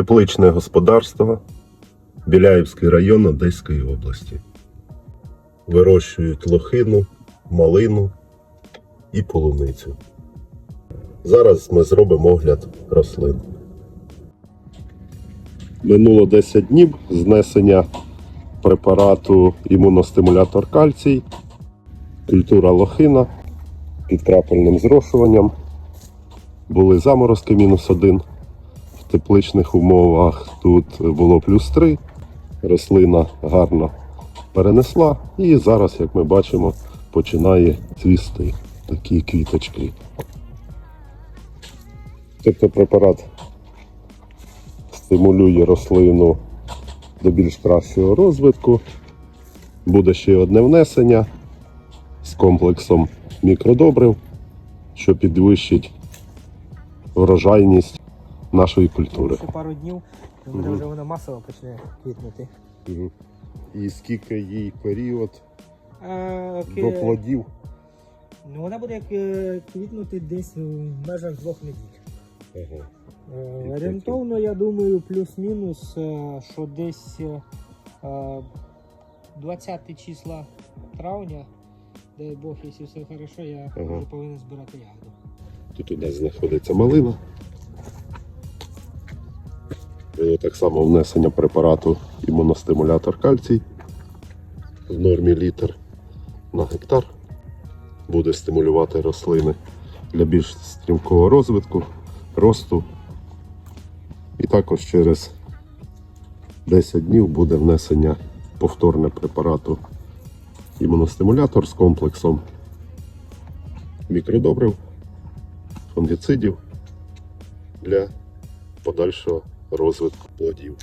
Тепличне господарство Біляївський район Одеської області. Вирощують лохину, малину і полуницю. Зараз ми зробимо огляд рослин. Минуло 10 днів знесення препарату імуностимулятор кальцій, культура лохина під крапельним зрошуванням. Були заморозки мінус 1 тепличних умовах тут було плюс 3. Рослина гарно перенесла і зараз, як ми бачимо, починає цвісти такі квіточки. Тобто препарат стимулює рослину до більш кращого розвитку. Буде ще одне внесення з комплексом мікродобрив, що підвищить врожайність нашої культури. Ще пару днів, буде вже вона масово почне квітнути. І скільки їй період А, до плодів? ну, вона буде е, квітнути десь в межах двох неділь. Ага. Е, Орієнтовно, я думаю, плюс-мінус, е, що десь е, е, 20 числа травня, дай Бог, якщо все хорошо, я Ага. вже повинен збирати ягоду. Тут у нас знаходиться малина. Було так само внесення препарату імуностимулятор кальцій в нормі літр на гектар. Буде стимулювати рослини для більш стрімкого розвитку, росту. І також через 10 днів буде внесення повторне препарату імуностимулятор з комплексом мікродобрив фунгіцидів для подальшого розвитку плодів.